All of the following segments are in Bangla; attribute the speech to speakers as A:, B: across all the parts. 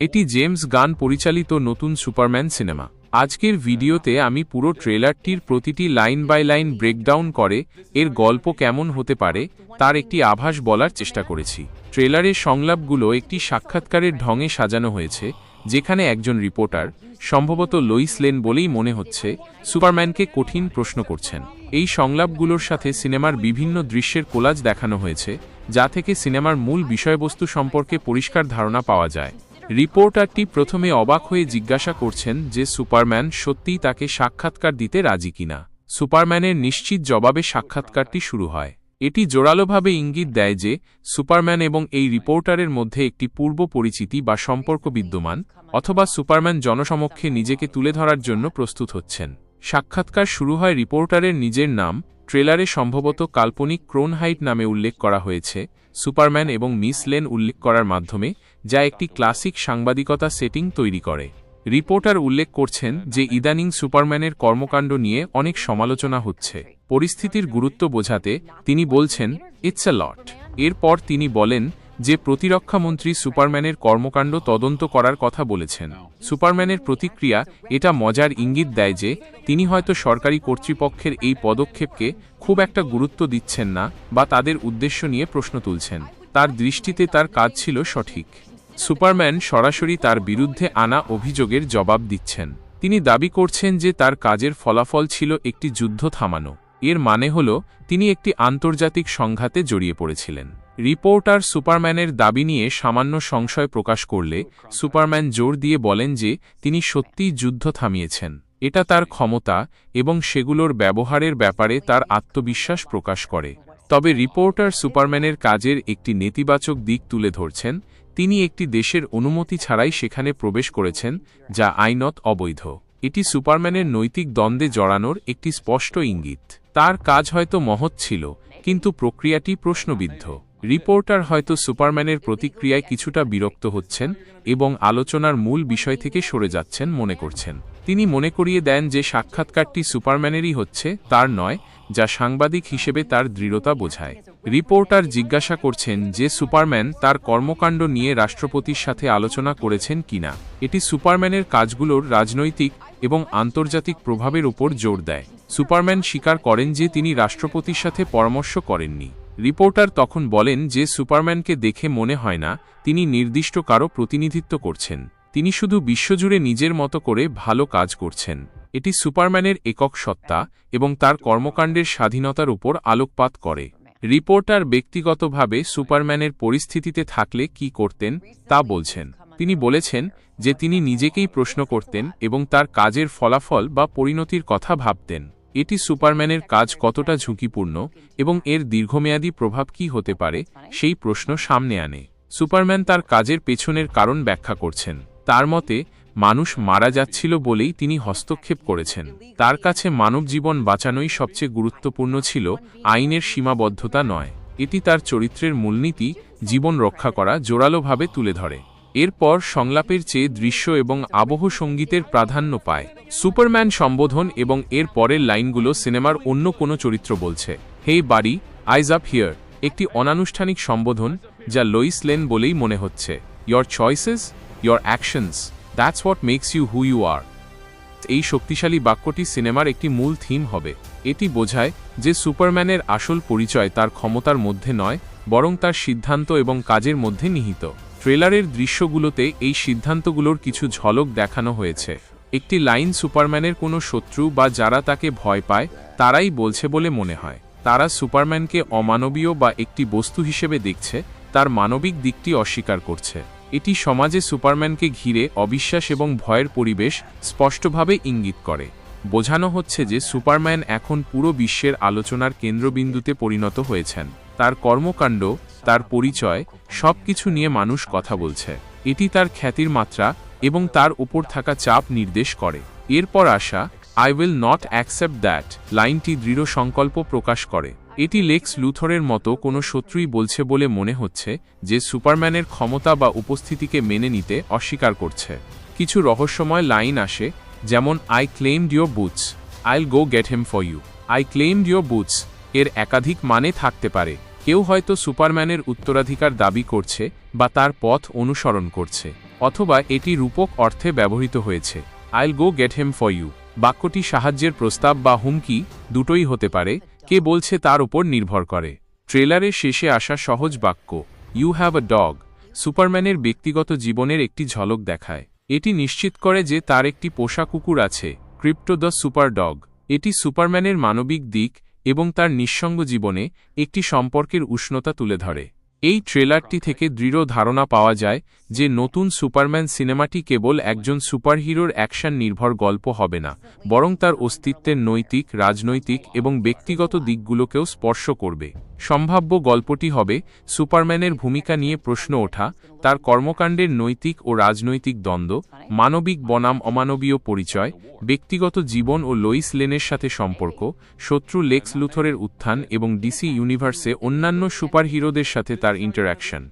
A: এটি জেমস গান পরিচালিত নতুন সুপারম্যান সিনেমা। আজকের ভিডিওতে আমি পুরো ট্রেলারটির প্রতিটি লাইন বাই লাইন ব্রেকডাউন করে এর গল্প কেমন হতে পারে তার একটি আভাস বলার চেষ্টা করেছি। ট্রেলারের সংলাপগুলো একটি সাক্ষাৎকারের ঢঙে সাজানো হয়েছে, যেখানে একজন রিপোর্টার, সম্ভবত লুইস লেন বলেই মনে হচ্ছে, সুপারম্যানকে কঠিন প্রশ্ন করছেন। এই সংলাপগুলোর সাথে সিনেমার বিভিন্ন দৃশ্যের কোলাজ দেখানো হয়েছে, যা থেকে সিনেমার মূল বিষয়বস্তু সম্পর্কে পরিষ্কার ধারণা পাওয়া যায়। রিপোর্টারটি প্রথমে অবাক হয়ে জিজ্ঞাসা করছেন যে সুপারম্যান সত্যিই তাকে সাক্ষাৎকার দিতে রাজি কিনা। সুপারম্যানের নিশ্চিত জবাবে সাক্ষাৎকারটি শুরু হয়। এটি জোরালোভাবে ইঙ্গিত দেয় যে সুপারম্যান এবং এই রিপোর্টারের মধ্যে একটি পূর্ব পরিচিতি বা সম্পর্ক বিদ্যমান, অথবা সুপারম্যান জনসমক্ষে নিজেকে তুলে ধরার জন্য প্রস্তুত হচ্ছেন। সাক্ষাৎকার শুরু হয় রিপোর্টারের নিজের নাম ট্রেলারে সম্ভবত কাল্পনিক ক্রোনহাইট নামে উল্লেখ করা হয়েছে, সুপারম্যান এবং মিস লেন উল্লেখ করার মাধ্যমে, যা একটি ক্লাসিক সাংবাদিকতা সেটিং তৈরি করে। রিপোর্টার উল্লেখ করছেন যে ইদানিং সুপারম্যানের কর্মকাণ্ড নিয়ে অনেক সমালোচনা হচ্ছে। পরিস্থিতির গুরুত্ব বোঝাতে তিনি বলছেন, ইটস এ লট। এরপর তিনি বলেন যে প্রতিরক্ষামন্ত্রী সুপারম্যানের কর্মকাণ্ড তদন্ত করার কথা বলেছেন। সুপারম্যানের প্রতিক্রিয়া এটা মজার ইঙ্গিত দেয় যে, তিনি হয়তো সরকারি কর্তৃপক্ষের এই পদক্ষেপকে খুব একটা গুরুত্ব দিচ্ছেন না বা তাদের উদ্দেশ্য নিয়ে প্রশ্ন তুলছেন। তার দৃষ্টিতে তার কাজ ছিল সঠিক। সুপারম্যান সরাসরি তার বিরুদ্ধে আনা অভিযোগের জবাব দিচ্ছেন। তিনি দাবি করছেন যে তার কাজের ফলাফল ছিল একটি যুদ্ধ থামানো। এর মানে হল, তিনি একটি আন্তর্জাতিক সংঘাতে জড়িয়ে পড়েছিলেন। রিপোর্টার সুপারম্যানের দাবি নিয়ে সামান্য সংশয় প্রকাশ করলে সুপারম্যান জোর দিয়ে বলেন যে তিনি সত্যিই যুদ্ধ থামিয়েছেন। এটা তার ক্ষমতা এবং সেগুলোর ব্যবহারের ব্যাপারে তার আত্মবিশ্বাস প্রকাশ করে। তবে রিপোর্টার সুপারম্যানের কাজের একটি নেতিবাচক দিক তুলে ধরছেন, তিনি একটি দেশের অনুমতি ছাড়াই সেখানে প্রবেশ করেছেন, যা আইনত অবৈধ। এটি সুপারম্যানের নৈতিক দ্বন্দ্বে জড়ানোর একটি স্পষ্ট ইঙ্গিত। তার কাজ হয়তো মহৎ ছিল, কিন্তু প্রক্রিয়াটি প্রশ্নবিদ্ধ। রিপোর্টার হয়তো সুপারম্যানের প্রতিক্রিয়ায় কিছুটা বিরক্ত হচ্ছেন এবং আলোচনার মূল বিষয় থেকে সরে যাচ্ছেন মনে করছেন। তিনি মনে করিয়ে দেন যে সাক্ষাৎকারটি সুপারম্যানেরই হচ্ছে, তার নয়, যা সাংবাদিক হিসেবে তার দৃঢ়তা বোঝায়। রিপোর্টার জিজ্ঞাসা করছেন যে সুপারম্যান তার কর্মকাণ্ড নিয়ে রাষ্ট্রপতির সাথে আলোচনা করেছেন কিনা। এটি সুপারম্যানের কাজগুলোর রাজনৈতিক এবং আন্তর্জাতিক প্রভাবের উপর জোর দেয়। সুপারম্যান স্বীকার করেন যে তিনি রাষ্ট্রপতির সাথে পরামর্শ করেননি। রিপোর্টার তখন বলেন যে সুপারম্যানকে দেখে মনে হয় না, তিনি নির্দিষ্ট কারও প্রতিনিধিত্ব করছেন। তিনি শুধু বিশ্বজুড়ে নিজের মতো করে ভালো কাজ করছেন। এটি সুপারম্যানের একক সত্তা এবং তার কর্মকাণ্ডের স্বাধীনতার উপর আলোকপাত করে। রিপোর্টার ব্যক্তিগতভাবে সুপারম্যানের পরিস্থিতিতে থাকলে কি করতেন তা বলছেন। তিনি বলেছেন যে তিনি নিজেকেই প্রশ্ন করতেন এবং তার কাজের ফলাফল বা পরিণতির কথা ভাবতেন। এটি সুপারম্যানের কাজ কতটা ঝুঁকিপূর্ণ এবং এর দীর্ঘমেয়াদী প্রভাব কি হতে পারে, সেই প্রশ্ন সামনে আনে। সুপারম্যান তার কাজের পেছনের কারণ ব্যাখ্যা করছেন। তার মতে, মানুষ মারা যাচ্ছিল বলেই তিনি হস্তক্ষেপ করেছেন। তার কাছে মানব জীবন বাঁচানোই সবচেয়ে গুরুত্বপূর্ণ ছিল, আইনের সীমাবদ্ধতা নয়। এটি তার চরিত্রের মূলনীতি, জীবন রক্ষা করা জোরালোভাবে তুলে ধরে। এরপর সংলাপের চেয়ে দৃশ্য এবং আবহ সঙ্গীতের প্রাধান্য পায়। সুপারম্যান সম্বোধন এবং এর পরের লাইনগুলো সিনেমার অন্য কোনো চরিত্র বলছে। হেই বাড়ি, আইজ আপ হিয়ার। একটি অনানুষ্ঠানিক সম্বোধন যা লইস লেন বলেই মনে হচ্ছে। Your choices, your actions, that's what makes you who you are. এই শক্তিশালী বাক্যটি সিনেমার একটি মূল থিম হবে। এটি বোঝায় যে সুপারম্যানের আসল পরিচয় তার ক্ষমতার মধ্যে নয়, বরং তার সিদ্ধান্ত এবং কাজের মধ্যে নিহিত। ট্রেলারের দৃশ্যগুলোতে এই সিদ্ধান্তগুলোর কিছু ঝলক দেখানো হয়েছে। একটি লাইন সুপারম্যানের কোনো শত্রু বা যারা তাকে ভয় পায়, তারাই বলছে বলে মনে হয়। তারা সুপারম্যানকে অমানবীয় বা একটি বস্তু হিসেবে দেখছে, তার মানবিক দিকটি অস্বীকার করছে। এটি সমাজে সুপারম্যানকে ঘিরে অবিশ্বাস এবং ভয়ের পরিবেশ স্পষ্টভাবে ইঙ্গিত করে। বোঝানো হচ্ছে যে সুপারম্যান এখন পুরো বিশ্বের আলোচনার কেন্দ্রবিন্দুতে পরিণত হয়েছেন। তার কর্মকাণ্ড তার পরিচয় সব কিছু নিয়ে মানুষ কথা বলছে। এটি তার খ্যাতির মাত্রা এবং তার উপর থাকা চাপ নির্দেশ করে। এরপর আসা I will not accept that লাইনটি দৃঢ় সংকল্প প্রকাশ করে। এটি লেক্স লুথরের মতো কোনো শত্রুই বলছে বলে মনে হচ্ছে, যে সুপারম্যানের ক্ষমতা বা উপস্থিতিকে মেনে নিতে অস্বীকার করছে। কিছু রহস্যময় লাইন আসে, যেমন I claimed your boots I'll go get them for you I claimed your boots এর একাধিক মানে থাকতে পারে। কেউ হয়তো সুপারম্যানের উত্তরাধিকার দাবি করছে বা তার পথ অনুসরণ করছে, অথবা এটি রূপক অর্থে ব্যবহৃত হয়েছে। I'll go get them for you বাক্যটি সাহায্যের প্রস্তাব বা হুমকি দুটোই হতে পারে, কে বলছে তার উপর নির্ভর করে। ট্রেলারের শেষে আসা সহজ বাক্য ইউ হ্যাভ আ ডগ সুপারম্যানের ব্যক্তিগত জীবনের একটি ঝলক দেখায়। এটি নিশ্চিত করে যে তার একটি পোষা কুকুর আছে, ক্রিপ্টো দ্য সুপার ডগ। এটি সুপারম্যানের মানবিক দিক এবং তার নিঃসঙ্গ জীবনে একটি সম্পর্কের উষ্ণতা তুলে ধরে। এই ট্রেলারটি থেকে দৃঢ় ধারণা পাওয়া যায় যে নতুন সুপারম্যান সিনেমাটি কেবল একজন সুপারহিরোর অ্যাকশন নির্ভর গল্প হবে না, বরং তার অস্তিত্বের নৈতিক, রাজনৈতিক এবং ব্যক্তিগত দিকগুলোকেও স্পর্শ করবে। সম্ভাব্য গল্পটি হবে সুপারম্যানের ভূমিকা নিয়ে প্রশ্ন ওঠা, তার কর্মকাণ্ডের নৈতিক ও রাজনৈতিক দ্বন্দ্ব, মানবিক বনাম অমানবীয় পরিচয়, ব্যক্তিগত জীবন ও লোইস লেনের সাথে সম্পর্ক, শত্রু লেক্স লুথরের উত্থান এবং ডিসি ইউনিভার্সে অন্যান্য সুপারহিরোদের সাথে তার ইন্টারাকশন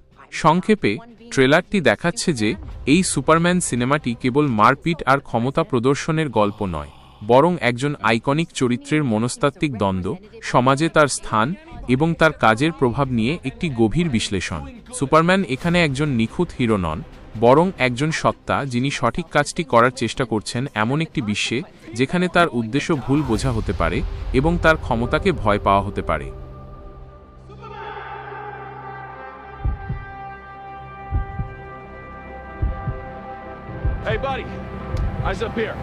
A: সংক্ষেপে ট্রেলারটি দেখাচ্ছে যে, এই সুপারম্যান সিনেমাটি কেবল মারপিট আর ক্ষমতা প্রদর্শনের গল্প নয়, বরং একজন আইকনিক চরিত্রের মনস্তাত্ত্বিক দ্বন্দ্ব, সমাজে তার স্থান এবং তার কাজের প্রভাব নিয়ে একটি গভীর বিশ্লেষণ। সুপারম্যান এখানে একজন নিখুঁত হিরো নন, বরং একজন সত্তা যিনি সঠিক কাজটি করার চেষ্টা করছেন এমন একটি বিশ্বে, যেখানে তার উদ্দেশ্য ভুল বোঝা হতে পারে এবং তার ক্ষমতাকে ভয় পাওয়া হতে পারে।
B: Hey, buddy. Eyes up here.